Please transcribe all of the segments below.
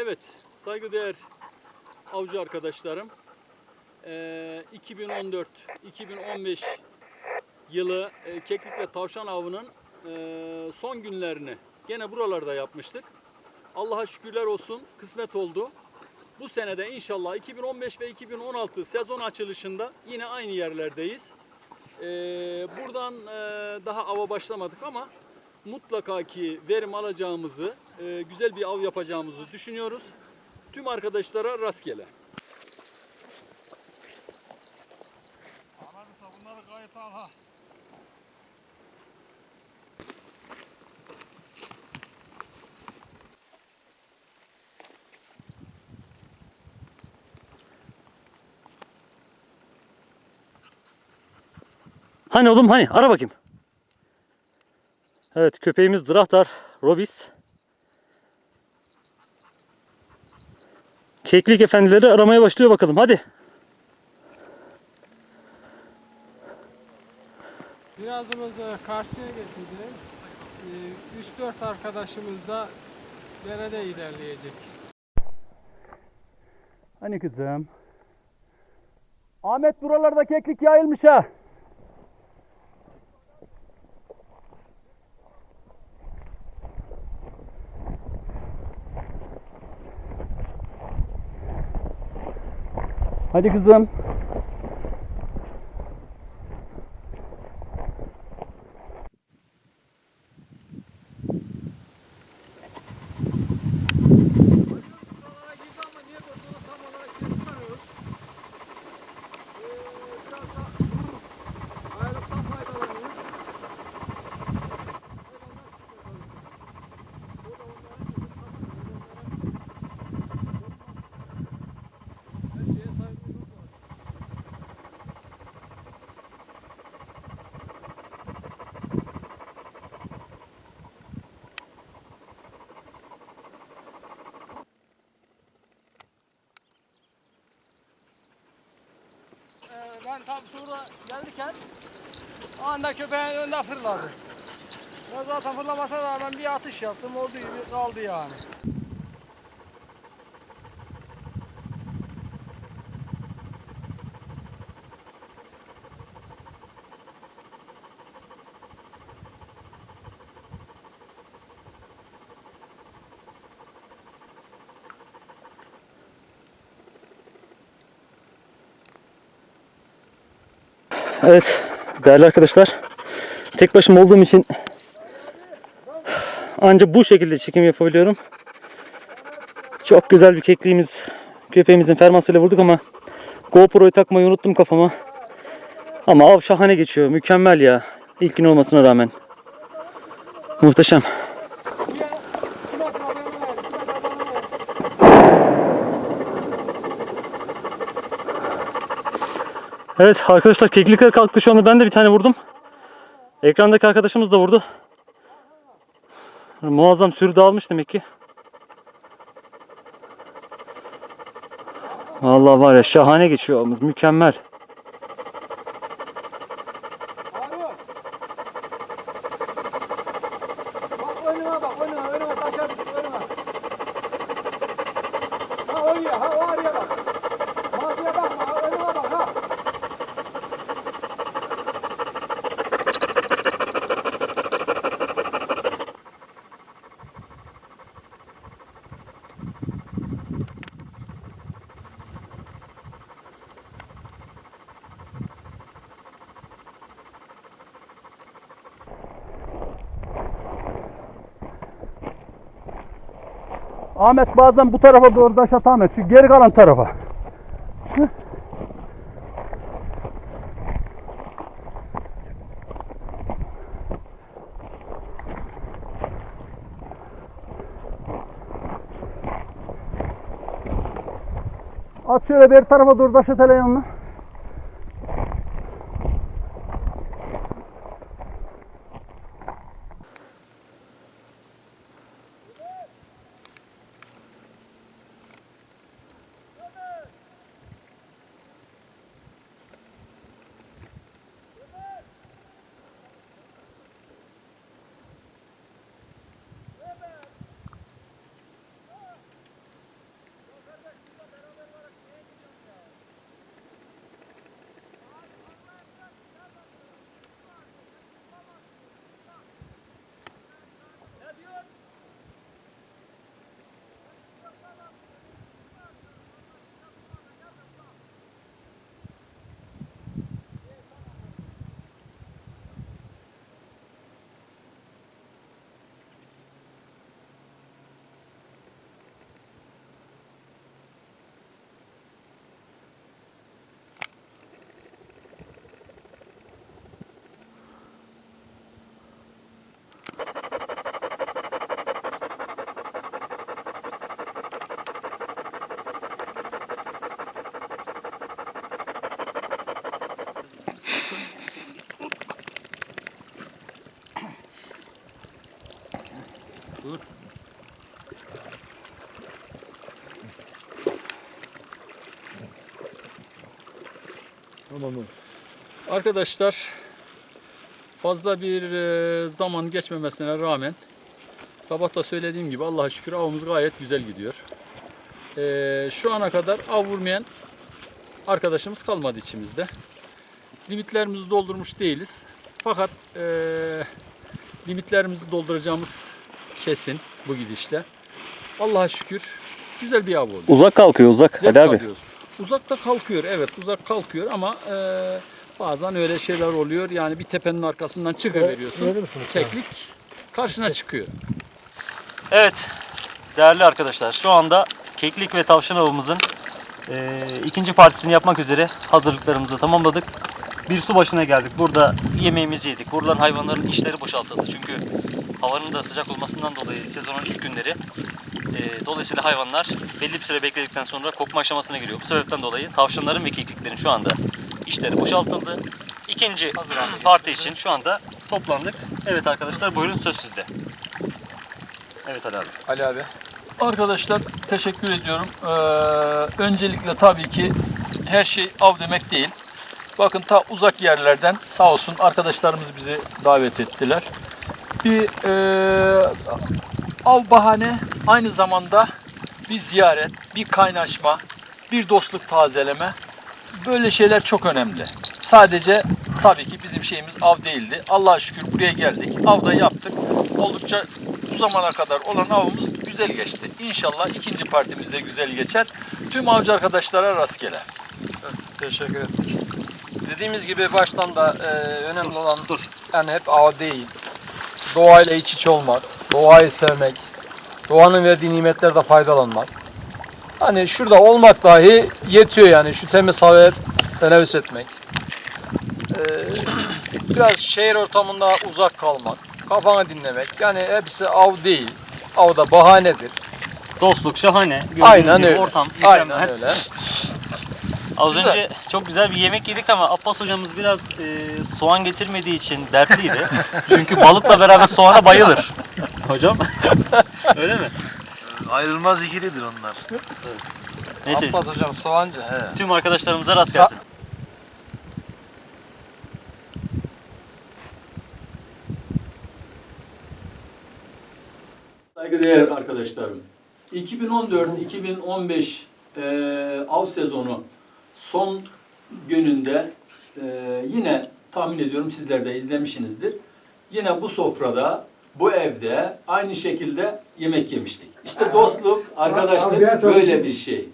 Evet, saygıdeğer avcı arkadaşlarım. Ee, 2014-2015 yılı e, keklik ve tavşan avının e, son günlerini gene buralarda yapmıştık. Allah'a şükürler olsun kısmet oldu. Bu senede inşallah 2015 ve 2016 sezon açılışında yine aynı yerlerdeyiz. Ee, buradan e, daha ava başlamadık ama mutlaka ki verim alacağımızı, e, güzel bir av yapacağımızı düşünüyoruz. Tüm arkadaşlara rastgele. Aranırsa bunları gayet al ha. Hani oğlum hani ara bakayım. Evet köpeğimiz Drahtar Robis. Keklik efendileri aramaya başlıyor bakalım hadi. Birazımızı karşıya getirdi. 3-4 arkadaşımız da derede ilerleyecek. Hani kızım. Ahmet buralarda keklik yayılmış ha. Hadi kızım. Ben tam sonra gelirken anda köpeğin önünde fırladı. Ben zaten fırlamasına rağmen bir atış yaptım. Olduğu gibi kaldı yani. Evet değerli arkadaşlar. Tek başıma olduğum için ancak bu şekilde çekim yapabiliyorum. Çok güzel bir kekliğimiz köpeğimizin fermasıyla vurduk ama GoPro'yu takmayı unuttum kafama. Ama av şahane geçiyor. Mükemmel ya. İlk gün olmasına rağmen. Muhteşem. Evet arkadaşlar keklikler kalktı şu anda ben de bir tane vurdum. Ekrandaki arkadaşımız da vurdu. Muazzam sürü dağılmış demek ki. Vallahi var ya şahane geçiyor mükemmel. Abi. Bak önüme bak önüme önüme taşa düştü önüme. Ha oraya ha oraya bak. Maziye bakma ha önüme bak ha. Ahmet bazen bu tarafa doğru taş at Ahmet. Şu geri kalan tarafa. At şöyle bir tarafa doğru taş at hele yanına. Dur. Tamam mı? Arkadaşlar fazla bir e, zaman geçmemesine rağmen sabah da söylediğim gibi Allah'a şükür avımız gayet güzel gidiyor. E, şu ana kadar av vurmayan arkadaşımız kalmadı içimizde. Limitlerimizi doldurmuş değiliz. Fakat e, limitlerimizi dolduracağımız kesin bu gidişle. Allah'a şükür güzel bir av oldu. Uzak kalkıyor uzak. Zevk Ali abi. alıyoruz. Uzakta kalkıyor evet uzak kalkıyor ama e, bazen öyle şeyler oluyor. Yani bir tepenin arkasından çıkıveriyorsun. Verir misin? Keklik karşına çıkıyor. Evet değerli arkadaşlar şu anda keklik ve tavşan avımızın eee, ikinci partisini yapmak üzere hazırlıklarımızı tamamladık. Bir su başına geldik. Burada yemeğimizi yedik. Buradan hayvanların işleri boşaltıldı. Çünkü havanın da sıcak olmasından dolayı sezonun ilk günleri eee, dolayısıyla hayvanlar belli bir süre bekledikten sonra kokma aşamasına giriyor. Bu sebepten dolayı tavşanların ve kekliklerin şu anda işleri boşaltıldı. İkinci parti için şu anda toplandık. Evet arkadaşlar buyurun söz sizde. Evet Ali abi. Ali abi. Arkadaşlar teşekkür ediyorum. Ee, öncelikle tabii ki her şey av demek değil. Bakın ta uzak yerlerden sağ olsun arkadaşlarımız bizi davet ettiler. Bir e, av bahane aynı zamanda bir ziyaret, bir kaynaşma, bir dostluk tazeleme. Böyle şeyler çok önemli. Sadece tabii ki bizim şeyimiz av değildi. Allah'a şükür buraya geldik. Avda yaptık. Oldukça bu zamana kadar olan avımız güzel geçti. İnşallah ikinci partimiz de güzel geçer. Tüm avcı arkadaşlara rastgele. Teşekkür ederim. Dediğimiz gibi baştan da e, önemli olan yani hep av değil. Doğayla iç içe olmak, doğayı sevmek, doğanın verdiği nimetlerden faydalanmak. Hani şurada olmak dahi yetiyor yani şu temiz havaya teneffüs etmek. E, biraz şehir ortamında uzak kalmak, kafanı dinlemek. Yani hepsi av değil. Av da bahanedir. Dostluk şahane. Aynen gibi öyle. Ortam mükemmel. Aynen öyle. Az Güzel. önce çok güzel bir yemek yedik ama Abbas hocamız biraz e, soğan getirmediği için dertliydi. Çünkü balıkla beraber soğana bayılır. Hocam. Öyle mi? Ayrılmaz ikilidir onlar. Neyse. Abbas hocam soğancı. He. Tüm arkadaşlarımıza rast Sa- gelsin. Saygıdeğer arkadaşlarım. 2014-2015 e, av sezonu son gününde e, yine tahmin ediyorum sizler de izlemişsinizdir. Yine bu sofrada, bu evde aynı şekilde yemek yemiştik. İşte dostluk, arkadaşlık böyle bir şey.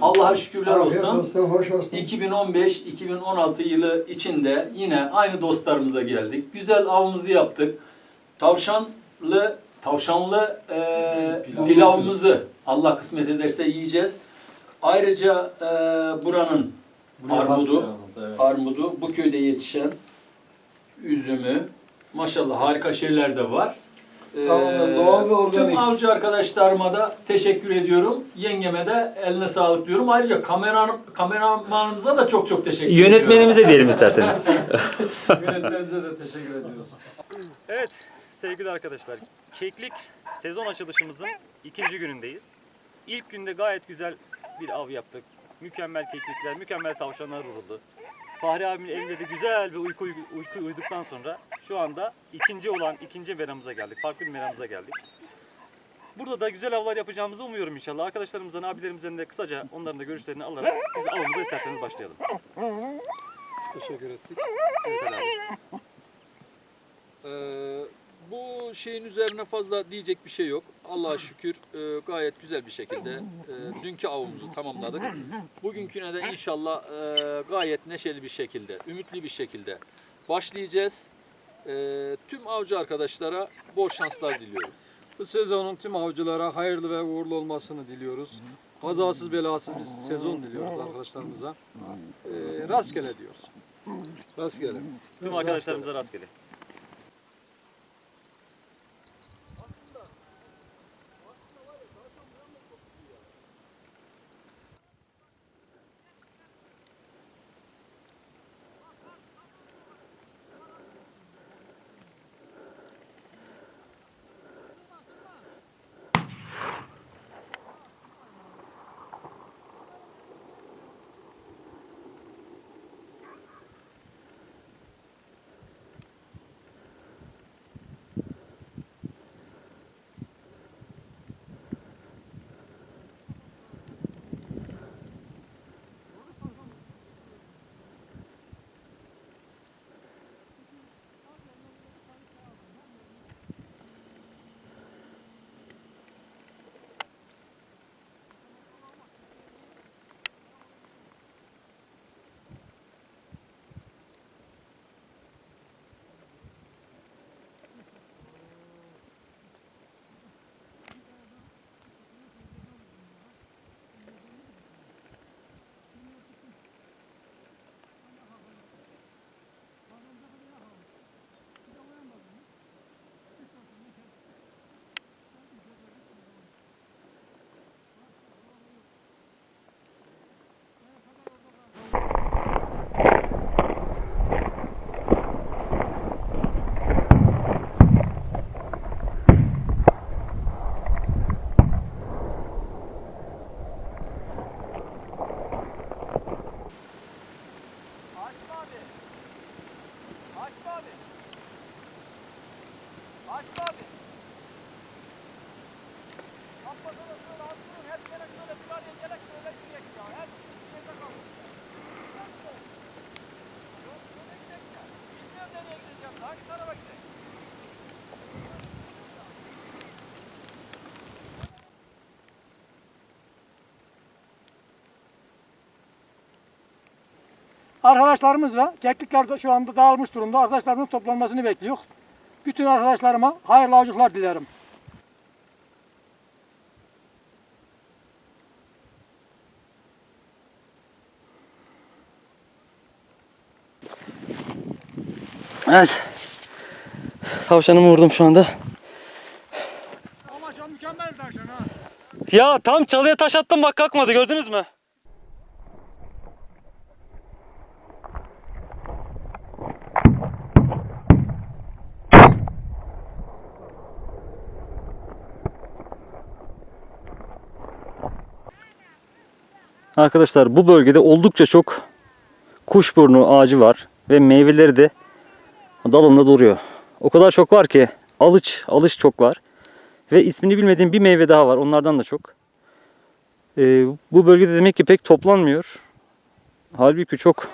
Allah'a şükürler Afiyet olsun. olsun, hoş olsun. 2015-2016 yılı içinde yine aynı dostlarımıza geldik. Güzel avımızı yaptık. Tavşanlı tavşanlı e, pilavımızı Allah kısmet ederse yiyeceğiz. Ayrıca e, buranın armudu, armudu, bu köyde yetişen üzümü, maşallah harika şeyler de var. E, Tamamen doğal ve organik. Tüm avcı arkadaşlarıma da teşekkür ediyorum. Yengeme de eline sağlık diyorum. Ayrıca kamera, kameramanımıza da çok çok teşekkür ediyorum. Yönetmenimize diyelim isterseniz. Yönetmenimize de teşekkür ediyoruz. Evet sevgili arkadaşlar. Keklik sezon açılışımızın ikinci günündeyiz. İlk günde gayet güzel bir av yaptık. Mükemmel keklikler, mükemmel tavşanlar vuruldu. Fahri abimin evinde de güzel bir uyku, uyku uyuduktan sonra şu anda ikinci olan ikinci meramıza geldik. Farklı bir meramıza geldik. Burada da güzel avlar yapacağımızı umuyorum inşallah. Arkadaşlarımızdan, abilerimizden de kısaca onların da görüşlerini alarak biz avımıza isterseniz başlayalım. Teşekkür ettik. Evet abi. Ee, bu şeyin üzerine fazla diyecek bir şey yok. Allah'a şükür e, gayet güzel bir şekilde e, dünkü avımızı tamamladık. Bugünküne de inşallah e, gayet neşeli bir şekilde, ümitli bir şekilde başlayacağız. E, tüm avcı arkadaşlara bol şanslar diliyorum. Bu sezonun tüm avcılara hayırlı ve uğurlu olmasını diliyoruz. Kazasız belasız bir sezon diliyoruz arkadaşlarımıza. Ee, rastgele diyoruz. Rastgele. Tüm arkadaşlarımıza rastgele. Arkadaşlarımız var. Keklikler de şu anda dağılmış durumda. Arkadaşlarımızın toplanmasını bekliyor. Bütün arkadaşlarıma hayırlı avcılıklar dilerim. Evet. Tavşanımı vurdum şu anda. Ama çok mükemmel tavşan ha. Ya tam çalıya taş attım bak kalkmadı gördünüz mü? Arkadaşlar bu bölgede oldukça çok kuşburnu ağacı var ve meyveleri de dalında duruyor. O kadar çok var ki alıç, alış çok var. Ve ismini bilmediğim bir meyve daha var. Onlardan da çok. Ee, bu bölgede demek ki pek toplanmıyor. Halbuki çok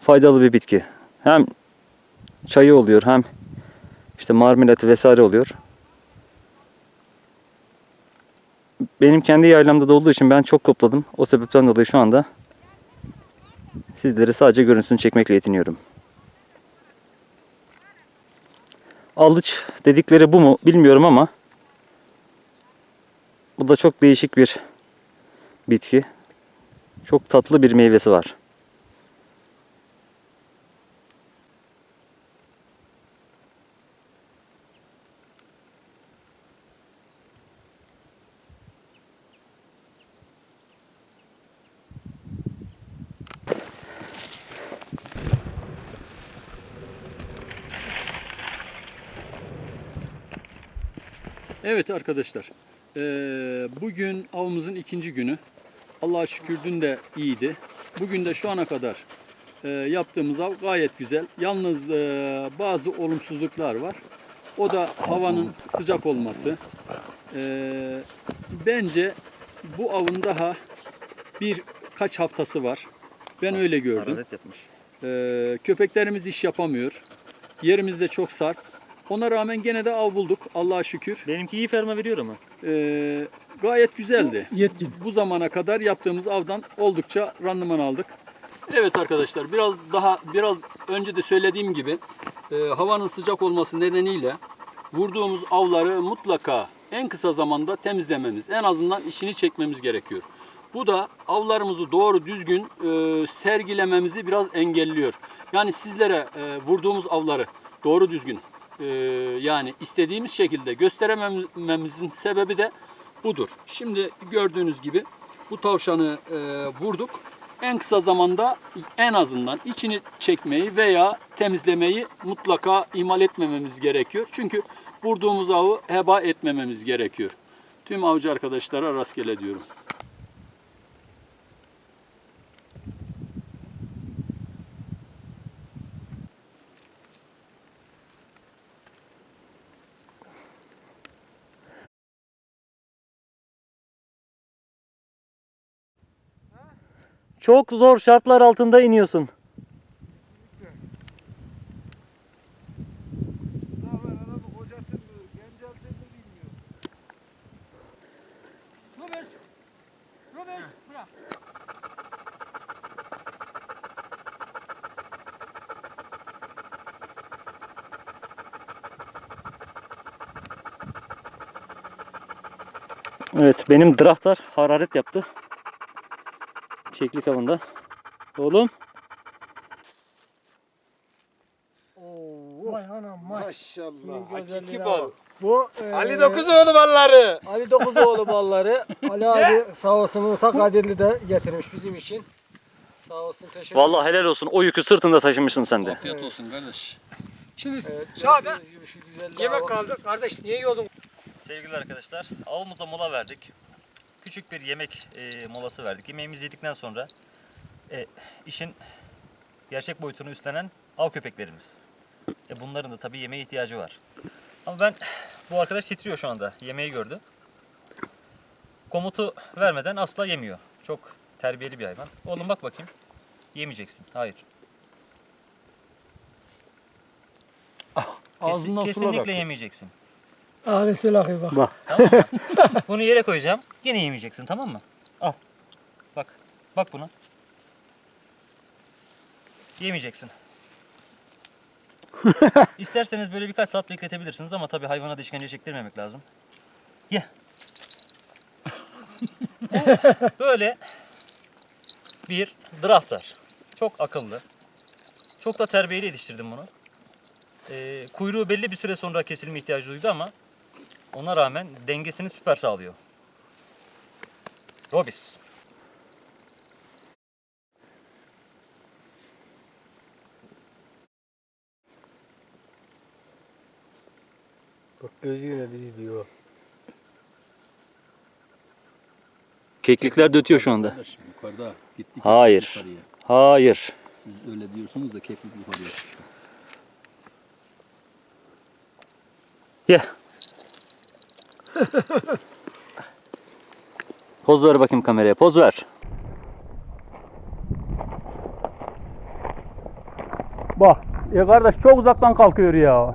faydalı bir bitki. Hem çayı oluyor hem işte marmelatı vesaire oluyor. Benim kendi yaylamda da olduğu için ben çok topladım. O sebepten dolayı şu anda sizlere sadece görüntüsünü çekmekle yetiniyorum. Alıç dedikleri bu mu bilmiyorum ama bu da çok değişik bir bitki. Çok tatlı bir meyvesi var. Evet arkadaşlar. eee, bugün avımızın ikinci günü. Allah'a şükür dün de iyiydi. Bugün de şu ana kadar eee, yaptığımız av gayet güzel. Yalnız eee, bazı olumsuzluklar var. O da havanın sıcak olması. Eee, bence bu avın daha birkaç haftası var. Ben öyle gördüm. Ee, köpeklerimiz iş yapamıyor. Yerimiz de çok sarp. Ona rağmen gene de av bulduk Allah'a şükür. Benimki iyi ferma veriyor ama. Ee, gayet güzeldi. Yetkin. Bu zamana kadar yaptığımız avdan oldukça randıman aldık. Evet arkadaşlar biraz daha biraz önce de söylediğim gibi e, havanın sıcak olması nedeniyle vurduğumuz avları mutlaka en kısa zamanda temizlememiz, en azından işini çekmemiz gerekiyor. Bu da avlarımızı doğru düzgün e, sergilememizi biraz engelliyor. Yani sizlere e, vurduğumuz avları doğru düzgün e, yani istediğimiz şekilde gösteremememizin sebebi de budur. Şimdi gördüğünüz gibi bu tavşanı e, vurduk. En kısa zamanda en azından içini çekmeyi veya temizlemeyi mutlaka ihmal etmememiz gerekiyor. Çünkü vurduğumuz avı heba etmememiz gerekiyor. Tüm avcı arkadaşlara rastgele diyorum. Çok zor şartlar altında iniyorsun. Evet benim drahtar hararet yaptı. Keklik avında. Oğlum Vay anam vay. Maşallah. Hakiki bal. Bu e, Ali Dokuzoğlu balları. Ali Dokuzoğlu balları. Ali abi sağ olsun bunu ta Kadirli de getirmiş bizim için. Sağ olsun teşekkür vallahi helal olsun o yükü sırtında taşımışsın sen de. Afiyet olsun kardeş. Şimdi sağda yemek kaldı. Kardeş niye yiyordun? Sevgili arkadaşlar, avımıza mola verdik. Küçük bir yemek e, molası verdik. Yemeğimizi yedikten sonra e, işin gerçek boyutunu üstlenen av köpeklerimiz. E, bunların da tabii yemeğe ihtiyacı var. Ama ben bu arkadaş titriyor şu anda. Yemeği gördü. Komutu vermeden asla yemiyor. Çok terbiyeli bir hayvan. Oğlum bak bakayım. Yemeyeceksin. Hayır. Kesin- Ağzından sular kesinlikle akıyor. yemeyeceksin. Abi silahı bak. Tamam mı? bunu yere koyacağım. Yine yemeyeceksin tamam mı? Al. Bak. Bak buna. Yemeyeceksin. İsterseniz böyle birkaç saat bekletebilirsiniz ama tabii hayvana da işkence çektirmemek lazım. Ye. Böyle bir draftar. Çok akıllı. Çok da terbiyeli yetiştirdim bunu. Ee, kuyruğu belli bir süre sonra kesilme ihtiyacı duydu ama ona rağmen dengesini süper sağlıyor. Robis. Bak gözüyle bizi diyor. Keklikler dötüyor şu anda. Arkadaş yukarıda gittik. Hayır. Yukarıya. Hayır. Siz öyle diyorsunuz da keklik yukarıya çıkıyor. Poz ver bakayım kameraya. Poz ver. Bak. E kardeş çok uzaktan kalkıyor ya.